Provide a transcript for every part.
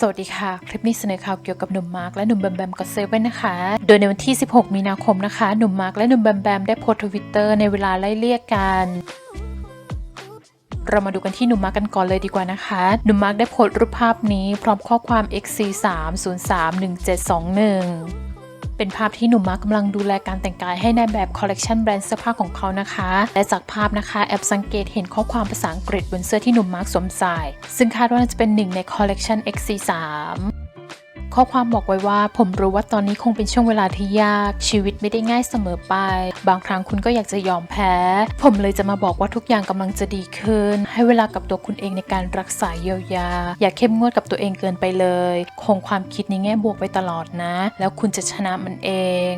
สวัสดีค่ะ คลิปนี้เสนอข่าวเกี่ยวกับหนุ่มมาร์กและหนุ่มแบมแบมกับเซเว่นนะคะ โดยในวันที่ 16 มีนาคมนะคะ หนุ่มมาร์กและหนุ่มแบมแบมได้โพสต์ทวิตเตอร์ในเวลาไล่เลี่ยกันเรามาดูกันที่หนุ่มมาร์กกันก่อนเลยดีกว่านะคะ หนุ่มมาร์กได้โพสต์รูปภาพนี้พร้อมข้อความ xc3031721 เป็นภาพที่หนุ่มมาร์กกำลังดูแลการแต่งกายให้ในแบบคอลเลกชันแบรนด์เสื้อผ้าของเขานะคะ และจากภาพนะคะ แอบสังเกตเห็นข้อความภาษาอังกฤษบนเสื้อที่หนุ่มมาร์กสวมใส่ ซึ่งคาดว่าจะเป็นหนึ่งในคอลเลกชัน XC3 ข้อความบอกไว้ว่า ผมรู้ว่าตอนนี้คงเป็นช่วงเวลาที่ยาก ชีวิตไม่ได้ง่ายเสมอไป บางครั้งคุณก็อยากจะยอมแพ้ ผมเลยจะมาบอกว่าทุกอย่างกำลังจะดีขึ้น ให้เวลากับตัวคุณเองในการรักษาเยียวยา อย่าเข้มงวดกับตัวเองเกินไปเลย คงความคิดในแง่บวกไปตลอดนะ แล้วคุณจะชนะมันเอง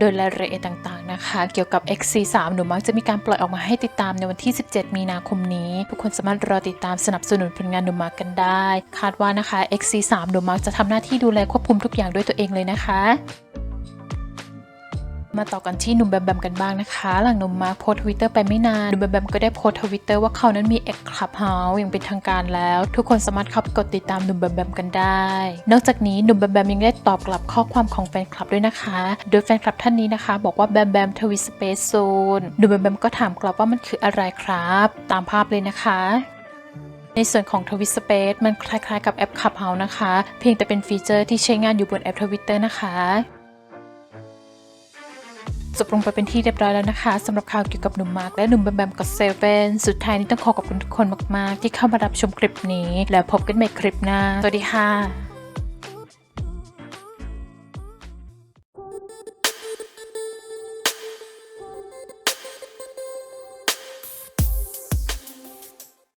โดยรายละเอียดต่างๆนะคะ เกี่ยวกับ XC3 หนูมักจะมีการปล่อยออกมาให้ติดตามในวันที่ 17 มีนาคมนี้ ทุกคนสามารถรอติดตามสนับสนุนผลงานหนูมักกันได้ คาดว่านะคะ XC3 หนูมักจะทำหน้าที่ดูแลควบคุมทุกอย่างด้วยตัวเองเลยนะคะ มาต่อกันที่หนุ่มแบมแบมกันบ้างนะคะ หลังหนุ่มมาร์คโพสทวิตเตอร์ไปไม่นานหนุ่มแบมแบมก็ได้โพสทวิตเตอร์ว่าเขานั้นมี X Clubhouse อย่างเป็นทางการแล้ว ทุกคนสามารถเข้าไปกดติดตามหนุ่มแบมแบมกันได้ นอกจากนี้หนุ่มแบมแบมยังได้ตอบกลับข้อความของแฟนคลับด้วยนะคะ โดยแฟนคลับท่านนี้นะคะ บอกว่าแบมแบมทวิสเปซโซนหนุ่มแบมแบมก็ถามกลับว่ามันคืออะไรครับ ตามภาพเลยนะคะในส่วนของ t w i t Space มันคล้ายๆกับแอป Clubhouse นะคะ เพียงแต่เป็นฟีเจอร์ที่ใช้งานอยู่บนแอป Twitter นะคะ จบลงไปเป็นที่เรียบร้อยแล้วนะคะสำหรับข่าวเกี่ยวกับหนุ่มมาร์กและหนุ่มแบมแบมกับเซเว่นสุดท้ายนี้ต้องขอขอบคุณทุกคนมากๆ ที่เข้ามารับชมคลิปนี้ แล้วพบกันใหม่คลิปหน้าสวัสดีค่ะ